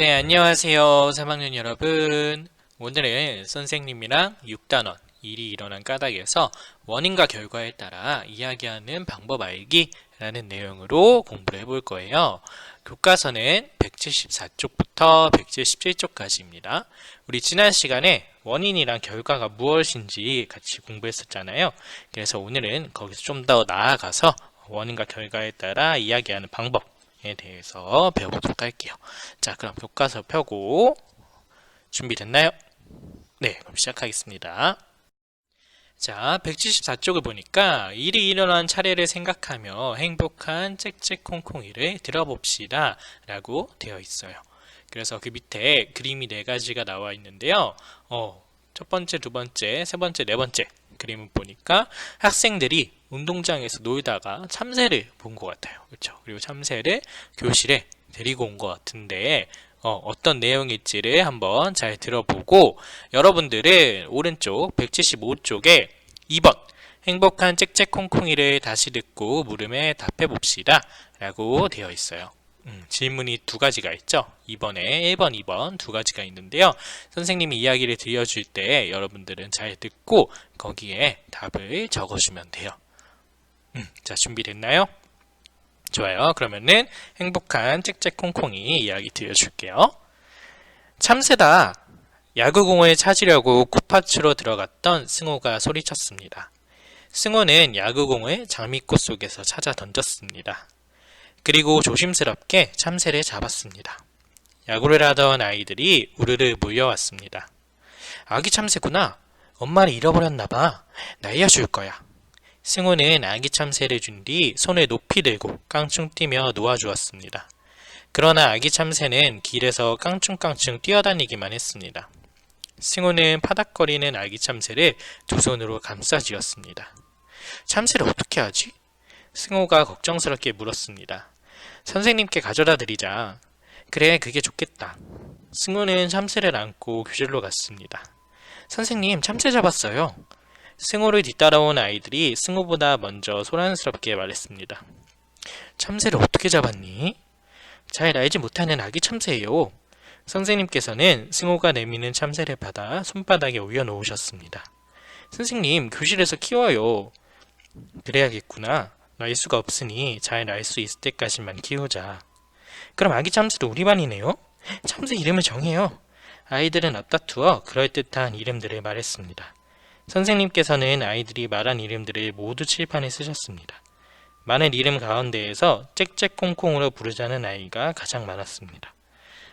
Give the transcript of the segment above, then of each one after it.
네, 안녕하세요. 3학년 여러분. 오늘은 선생님이랑 6단원 일이 일어난 까닭에서 원인과 결과에 따라 이야기하는 방법 알기라는 내용으로 공부를 해볼 거예요. 교과서는 174쪽부터 177쪽까지입니다. 우리 지난 시간에 원인이랑 결과가 무엇인지 같이 공부했었잖아요. 그래서 오늘은 거기서 좀 더 나아가서 원인과 결과에 따라 이야기하는 방법에 대해서 배워보도록 할게요. 자, 그럼 교과서 펴고 준비됐나요? 네, 그럼 시작하겠습니다. 자, 174쪽을 보니까 일이 일어난 차례를 생각하며 행복한 짹짹콩콩이를 들어봅시다 라고 되어 있어요. 그래서 그 밑에 그림이 네 가지가 나와 있는데요. 어, 첫 번째, 두 번째, 세 번째, 네 번째 그림을 보니까 학생들이 운동장에서 놀다가 참새를 본 것 같아요. 그렇죠? 그리고 참새를 교실에 데리고 온 것 같은데 어, 떤 내용일지를 한번 잘 들어보고 여러분들은 오른쪽 175쪽에 2번 행복한 짹짹콩콩이를 다시 듣고 물음에 답해 봅시다 라고 되어 있어요. 음, 질문이 두 가지가 있죠. 2번에 1번, 2번 두 가지가 있는데요. 선생님이 이야기를 들려줄 때 여러분들은 잘 듣고 거기에 답을 적어주면 돼요. 음, 자, 준비됐나요? 좋아요. 그러면은 행복한 짹짹콩콩이 이야기 들려줄게요. 참새다. 야구공을 찾으려고 코파츠로 들어갔던 승호가 소리쳤습니다. 승호는 야구공을 장미꽃 속에서 찾아 던졌습니다. 그리고 조심스럽게 참새를 잡았습니다. 야구를 하던 아이들이 우르르 몰려왔습니다. 아기 참새구나. 엄마를 잃어버렸나봐. 날려줄 거야. 승호는 아기 참새를 준 뒤 손을 높이 들고 깡충 뛰며 놓아주었습니다. 그러나 아기 참새는 길에서 깡충깡충 뛰어다니기만 했습니다. 승호는 파닥거리는 아기 참새를 두 손으로 감싸쥐었습니다. 참새를 어떻게 하지? 승호가 걱정스럽게 물었습니다. 선생님께 가져다 드리자. 그래, 그게 좋겠다. 승호는 참새를 안고 교실로 갔습니다. 선생님, 참새 잡았어요. 승호를 뒤따라온 아이들이 승호보다 먼저 소란스럽게 말했습니다. 참새를 어떻게 잡았니? 잘 알지 못하는 아기 참새예요. 선생님께서는 승호가 내미는 참새를 받아 손바닥에 올려놓으셨습니다. 선생님, 교실에서 키워요. 그래야겠구나. 날 수가 없으니 잘 날 수 있을 때까지만 키우자. 그럼 아기 참새도 우리 반이네요? 참새 이름을 정해요. 아이들은 앞다투어 그럴듯한 이름들을 말했습니다. 선생님께서는 아이들이 말한 이름들을 모두 칠판에 쓰셨습니다. 많은 이름 가운데에서 짹짹콩콩으로 부르자는 아이가 가장 많았습니다.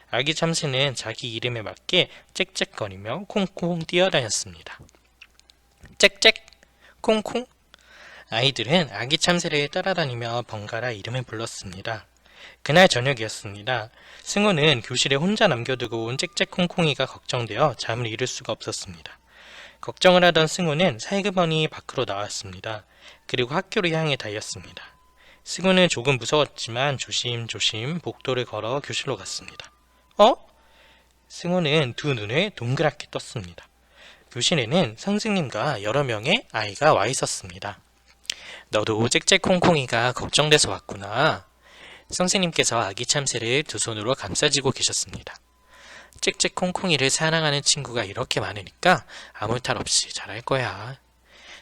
아기 참새는 자기 이름에 맞게 짹짹거리며 콩콩 뛰어다녔습니다. 짹짹 콩콩 아이들은 아기 참새를 따라다니며 번갈아 이름을 불렀습니다. 그날 저녁이었습니다. 승우는 교실에 혼자 남겨두고 온 짹짹콩콩이가 걱정되어 잠을 이룰 수가 없었습니다. 걱정을 하던 승우는 살그머니 밖으로 나왔습니다. 그리고 학교로 향해 달렸습니다. 승우는 조금 무서웠지만 조심조심 복도를 걸어 교실로 갔습니다. 어? 승우는 두 눈을 동그랗게 떴습니다. 교실에는 선생님과 여러 명의 아이가 와 있었습니다. 너도 짹짹콩콩이가 걱정돼서 왔구나. 선생님께서 아기 참새를 두 손으로 감싸지고 계셨습니다. 짹짹콩콩이를 사랑하는 친구가 이렇게 많으니까 아무 탈 없이 잘할 거야.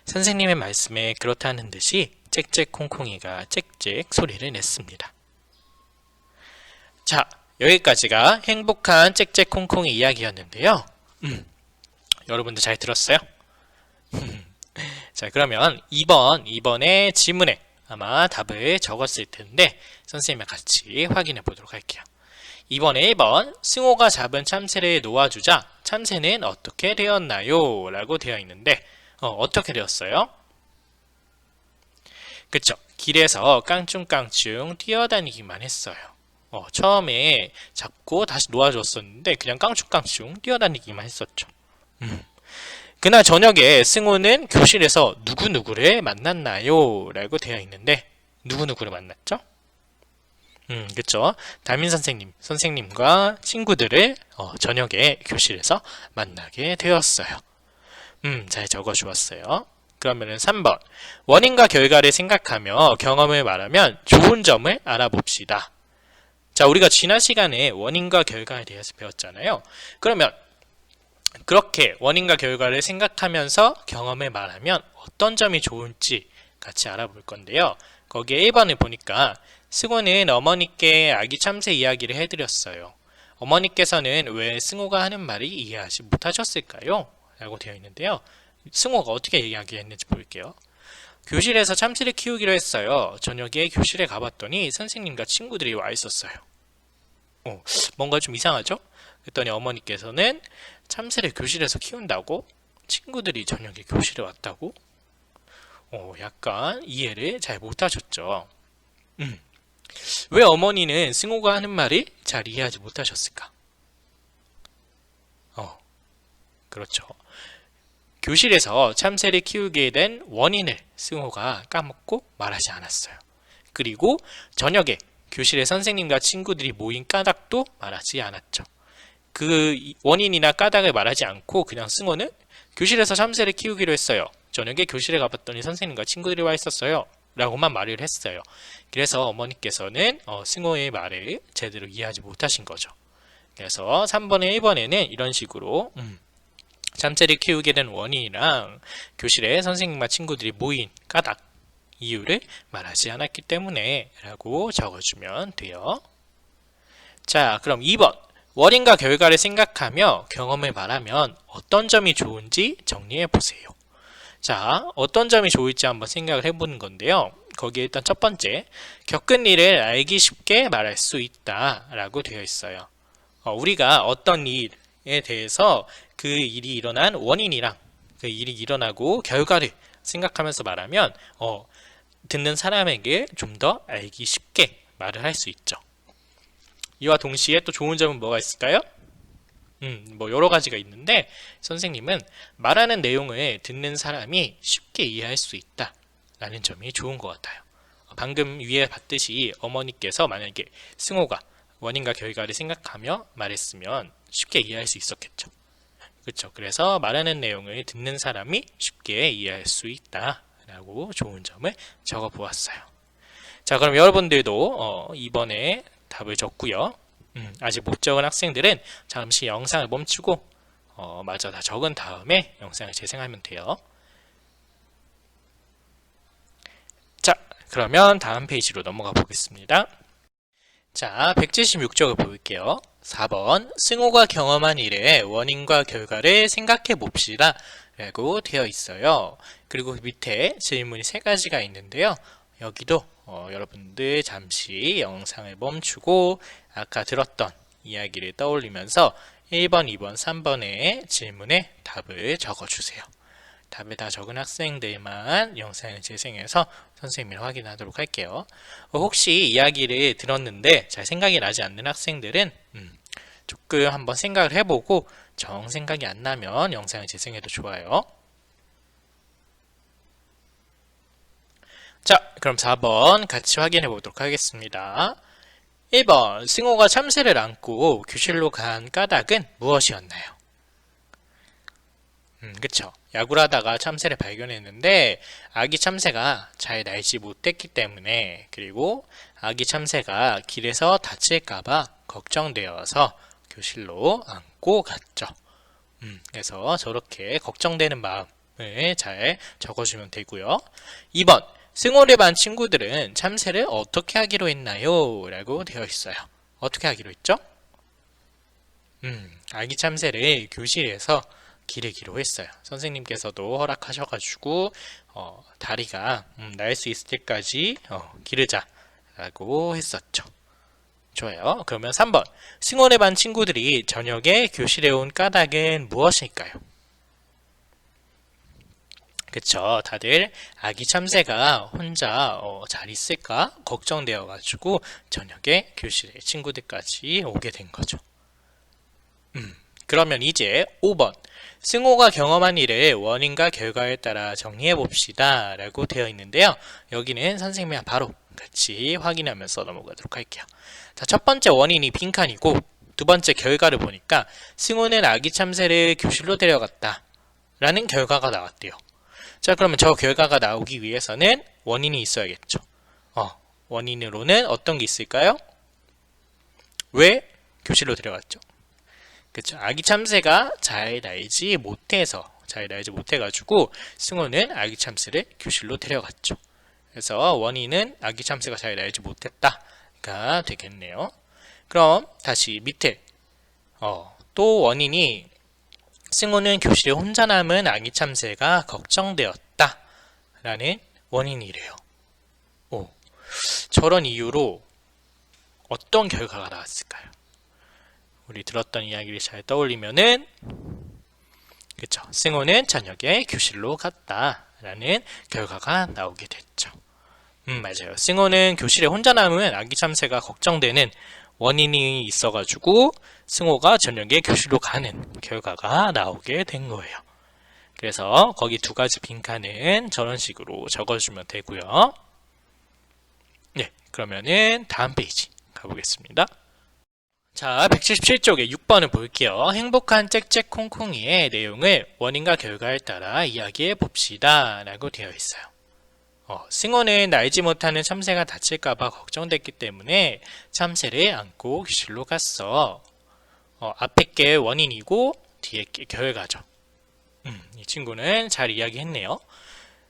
선생님의 말씀에 그렇다는 듯이 짹짹콩콩이가 짹짹 소리를 냈습니다. 자, 여기까지가 행복한 짹짹콩콩이 이야기였는데요. 음, 여러분들 잘 들었어요? 자, 그러면 2번, 2번의 지문에 아마 답을 적었을 텐데 선생님과 같이 확인해 보도록 할게요. 이번에 1번 승호가 잡은 참새를 놓아주자 참새는 어떻게 되었나요? 라고 되어 있는데 어, 떻게 되었어요? 그쵸 길에서 깡충깡충 뛰어다니기만 했어요 어, 처음에 잡고 다시 놓아줬었는데 그냥 깡충깡충 뛰어다니기만 했었죠 음. 그날 저녁에 승호는 교실에서 누구누구를 만났나요? 라고 되어 있는데 누구누구를 만났죠? 음, 그쵸. 담임 선생님, 선생님과 친구들을 어, 저녁에 교실에서 만나게 되었어요. 음, 잘 적어 주었어요. 그러면은 3번. 원인과 결과를 생각하며 경험을 말하면 좋은 점을 알아봅시다. 자, 우리가 지난 시간에 원인과 결과에 대해서 배웠잖아요. 그러면 그렇게 원인과 결과를 생각하면서 경험을 말하면 어떤 점이 좋은지 같이 알아볼 건데요. 거기에 1번을 보니까 승호는 어머니께 아기 참새 이야기를 해드렸어요. 어머니께서는 왜 승호가 하는 말이 이해하지 못하셨을까요? 라고 되어 있는데요. 승호가 어떻게 이야기했는지 볼게요. 교실에서 참새를 키우기로 했어요. 저녁에 교실에 가봤더니 선생님과 친구들이 와 있었어요. 어, 뭔가 좀 이상하죠? 그랬더니 어머니께서는 참새를 교실에서 키운다고? 친구들이 저녁에 교실에 왔다고? 어, 약간 이해를 잘 못하셨죠. 음. 왜 어머니는 승호가 하는 말을 잘 이해하지 못하셨을까? 어, 그렇죠. 교실에서 참새를 키우게 된 원인을 승호가 까먹고 말하지 않았어요. 그리고 저녁에 교실에 선생님과 친구들이 모인 까닭도 말하지 않았죠. 그 원인이나 까닭을 말하지 않고 그냥 승호는 교실에서 참새를 키우기로 했어요. 저녁에 교실에 가봤더니 선생님과 친구들이 와 있었어요. 라고만 말을 했어요. 그래서 어머니께서는 어, 승호의 말을 제대로 이해하지 못하신 거죠. 그래서 3번에 1번에는 이런 식으로 음, 참새를 키우게 된 원인이랑 교실에 선생님과 친구들이 모인 까닭 이유를 말하지 않았기 때문에 라고 적어주면 돼요. 자, 그럼 2번. 원인과 결과를 생각하며 경험을 말하면 어떤 점이 좋은지 정리해 보세요. 자, 어떤 점이 좋을지 한번 생각을 해보는 건데요. 거기에 일단 첫 번째, 겪은 일을 알기 쉽게 말할 수 있다 라고 되어 있어요. 어, 우리가 어떤 일에 대해서 그 일이 일어난 원인이랑 그 일이 일어나고 결과를 생각하면서 말하면 어, 듣는 사람에게 좀 더 알기 쉽게 말을 할 수 있죠. 이와 동시에 또 좋은 점은 뭐가 있을까요? 음, 뭐 여러 가지가 있는데 선생님은 말하는 내용을 듣는 사람이 쉽게 이해할 수 있다 라는 점이 좋은 것 같아요. 방금 위에 봤듯이 어머니께서 만약에 승호가 원인과 결과를 생각하며 말했으면 쉽게 이해할 수 있었겠죠. 그렇죠. 그래서 말하는 내용을 듣는 사람이 쉽게 이해할 수 있다 라고 좋은 점을 적어 보았어요. 자, 그럼 여러분들도 어, 이번에 답을 적고요. 음, 아직 못 적은 학생들은 잠시 영상을 멈추고 어, 마저 다 적은 다음에 영상을 재생하면 돼요. 자, 그러면 다음 페이지로 넘어가 보겠습니다. 자, 176쪽을 볼게요. 4번 승호가 경험한 일의 원인과 결과를 생각해 봅시다 라고 되어 있어요. 그리고 밑에 질문이 세 가지가 있는데요. 여기도 어, 여러분들 잠시 영상을 멈추고 아까 들었던 이야기를 떠올리면서 1번, 2번, 3번의 질문에 답을 적어주세요. 답을 다 적은 학생들만 영상을 재생해서 선생님을 확인하도록 할게요. 어, 혹시 이야기를 들었는데 잘 생각이 나지 않는 학생들은 음, 조금 한번 생각을 해보고 정 생각이 안 나면 영상을 재생해도 좋아요. 자, 그럼 4번 같이 확인해 보도록 하겠습니다. 1번, 승호가 참새를 안고 교실로 간 까닭은 무엇이었나요? 음, 그쵸. 야구를 하다가 참새를 발견했는데 아기 참새가 잘 날지 못했기 때문에 그리고 아기 참새가 길에서 다칠까봐 걱정되어서 교실로 안고 갔죠. 음, 그래서 저렇게 걱정되는 마음을 잘 적어주면 되고요. 2번, 승호를 반 친구들은 참새를 어떻게 하기로 했나요? 라고 되어 있어요. 어떻게 하기로 했죠? 음, 아기 참새를 교실에서 기르기로 했어요. 선생님께서도 허락하셔가지고 어, 다리가 음, 날 수 있을 때까지 어, 기르자라고 했었죠. 좋아요. 그러면 3번 승원의 반 친구들이 저녁에 교실에 온 까닭은 무엇일까요? 그쵸. 다들 아기 참새가 혼자 어, 잘 있을까 걱정되어 가지고 저녁에 교실에 친구들까지 오게 된 거죠. 음, 그러면 이제 5번 승호가 경험한 일을 원인과 결과에 따라 정리해 봅시다 라고 되어 있는데요. 여기는 선생님이 바로 같이 확인하면서 넘어가도록 할게요. 자, 첫 번째 원인이 빈칸이고 두 번째 결과를 보니까 승호는 아기 참새를 교실로 데려갔다 라는 결과가 나왔대요. 자, 그러면 저 결과가 나오기 위해서는 원인이 있어야겠죠. 어, 원인으로는 어떤 게 있을까요? 왜 교실로 데려갔죠? 그쵸. 아기 참새가 잘 날지 못해서, 잘 날지 못해가지고, 승호는 아기 참새를 교실로 데려갔죠. 그래서 원인은 아기 참새가 잘 날지 못했다가 되겠네요. 그럼 다시 밑에, 어, 또 원인이 승호는 교실에 혼자 남은 아기 참새가 걱정되었다. 라는 원인이래요. 오, 저런 이유로 어떤 결과가 나왔을까요? 우리 들었던 이야기를 잘 떠올리면은 그쵸 승호는 저녁에 교실로 갔다 라는 결과가 나오게 됐죠. 음 맞아요. 승호는 교실에 혼자 남은 아기 참새가 걱정되는 원인이 있어가지고 승호가 저녁에 교실로 가는 결과가 나오게 된 거예요. 그래서 거기 두 가지 빈칸은 저런 식으로 적어주면 되고요. 네, 그러면은 다음 페이지 가보겠습니다. 자, 177쪽에 6번을 볼게요. 행복한 짹짹 콩콩이의 내용을 원인과 결과에 따라 이야기해 봅시다. 라고 되어 있어요. 어, 승호는 날지 못하는 참새가 다칠까봐 걱정됐기 때문에 참새를 안고 교실로 갔어. 어, 앞에 게 원인이고 뒤에 게 결과죠. 음, 이 친구는 잘 이야기했네요.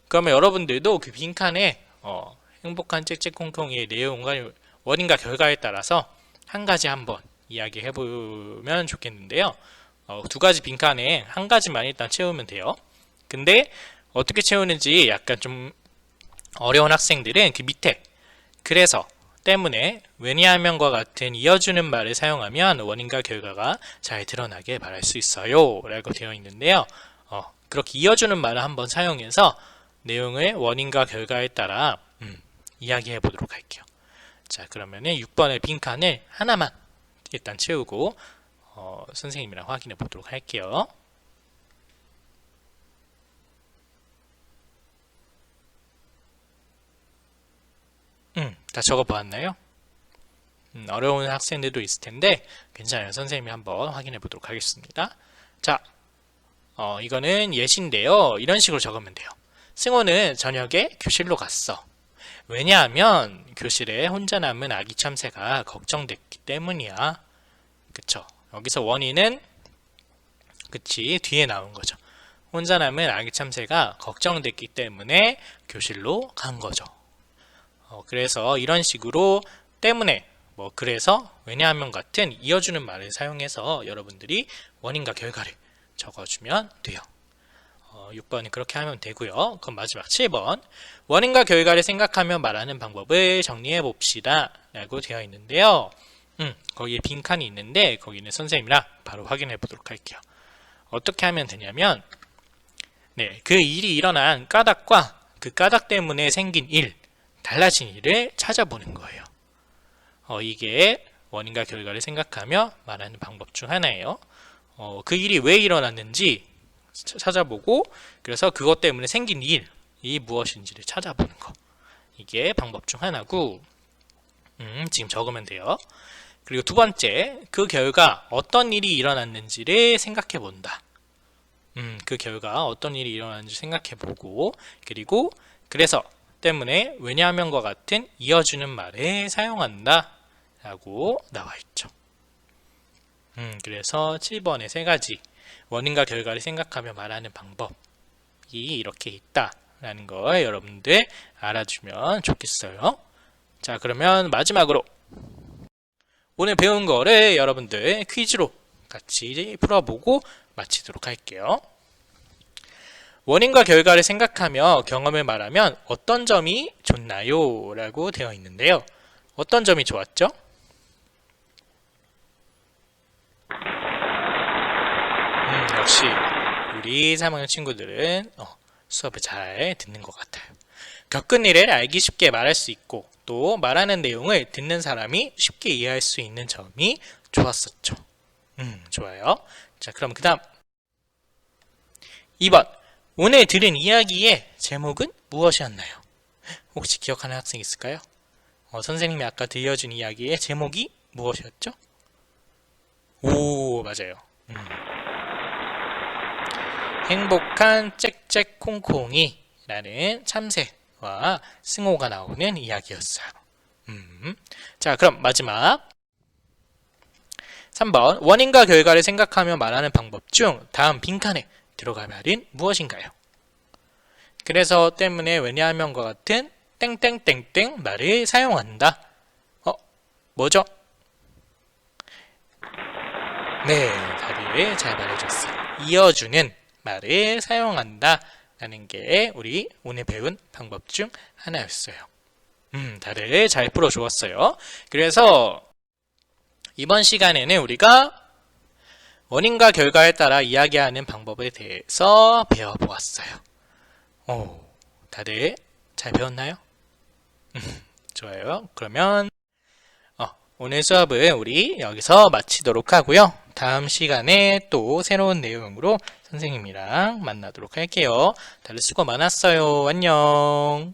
그러면 여러분들도 그 빈칸에 어, 행복한 짹짹 콩콩이의 내용과 원인과 결과에 따라서 한 가지 한번 이야기해 보면 좋겠는데요. 어, 두 가지 빈칸에 한 가지만 일단 채우면 돼요. 근데 어떻게 채우는지 약간 좀 어려운 학생들은 그 밑에 그래서 때문에 왜냐하면과 같은 이어주는 말을 사용하면 원인과 결과가 잘 드러나게 말할 수 있어요. 라고 되어 있는데요. 어, 그렇게 이어주는 말을 한번 사용해서 내용을 원인과 결과에 따라 음, 이야기해 보도록 할게요. 자 그러면은 6번의 빈칸을 하나만 일단 채우고 어, 선생님이랑 확인해 보도록 할게요 음, 다 적어 보았나요? 음, 어려운 학생들도 있을 텐데 괜찮아요. 선생님이 한번 확인해 보도록 하겠습니다. 자, 어, 이거는 예시인데요. 이런 식으로 적으면 돼요. 승호는 저녁에 교실로 갔어. 왜냐하면 교실에 혼자 남은 아기 참새가 걱정됐기 때문이야. 그쵸? 여기서 원인은 그치 뒤에 나온 거죠. 혼자 남은 아기 참새가 걱정됐기 때문에 교실로 간 거죠. 어, 그래서 이런 식으로 때문에 뭐 그래서 왜냐하면 같은 이어주는 말을 사용해서 여러분들이 원인과 결과를 적어주면 돼요. 어, 6번이 그렇게 하면 되고요. 그럼 마지막 7번 원인과 결과를 생각하며 말하는 방법을 정리해 봅시다 라고 되어 있는데요. 음, 거기에 빈칸이 있는데 거기는 선생님이랑 바로 확인해 보도록 할게요. 어떻게 하면 되냐면 네, 그 일이 일어난 까닭과 그 까닭 때문에 생긴 일 달라진 일을 찾아보는 거예요. 어, 이게 원인과 결과를 생각하며 말하는 방법 중 하나예요. 어, 그 일이 왜 일어났는지 찾아보고 그래서 그것 때문에 생긴 일이 무엇인지를 찾아보는 거. 이게 방법 중 하나고 음, 지금 적으면 돼요. 그리고 두 번째, 그 결과 어떤 일이 일어났는지를 생각해 본다. 음, 그 결과 어떤 일이 일어났는지 생각해 보고 그리고 그래서 때문에 왜냐하면과 같은 이어주는 말에 사용한다 라고 나와 있죠. 음, 그래서 7번의 세 가지 원인과 결과를 생각하며 말하는 방법이 이렇게 있다 라는 걸 여러분들 알아주면 좋겠어요. 자 그러면 마지막으로 오늘 배운 거를 여러분들 퀴즈로 같이 풀어보고 마치도록 할게요. 원인과 결과를 생각하며 경험을 말하면 어떤 점이 좋나요? 라고 되어 있는데요. 어떤 점이 좋았죠? 음, 역시 우리 3학년 친구들은 어, 수업을 잘 듣는 것 같아요. 겪은 일을 알기 쉽게 말할 수 있고 또 말하는 내용을 듣는 사람이 쉽게 이해할 수 있는 점이 좋았었죠. 음, 좋아요. 자, 그럼 그 다음 2번 오늘 들은 이야기의 제목은 무엇이었나요? 혹시 기억하는 학생 있을까요? 어, 선생님이 아까 들려준 이야기의 제목이 무엇이었죠? 오, 맞아요. 음. 행복한 짹짹콩콩이라는 참새와 승호가 나오는 이야기였어요. 음. 자, 그럼 마지막 3번 원인과 결과를 생각하며 말하는 방법 중 다음 빈칸에 들어갈 말은 무엇인가요? 그래서 때문에 왜냐하면과 같은 땡땡땡땡 말을 사용한다. 어, 뭐죠? 네, 다들 잘 말해줬어요. 이어주는 말을 사용한다. 라는 게 우리 오늘 배운 방법 중 하나였어요. 음, 다들 잘 풀어주었어요. 그래서 이번 시간에는 우리가 원인과 결과에 따라 이야기하는 방법에 대해서 배워보았어요. 오, 다들 잘 배웠나요? 음, 좋아요. 그러면 어, 오늘 수업은 우리 여기서 마치도록 하고요. 다음 시간에 또 새로운 내용으로 선생님이랑 만나도록 할게요. 다들 수고 많았어요. 안녕.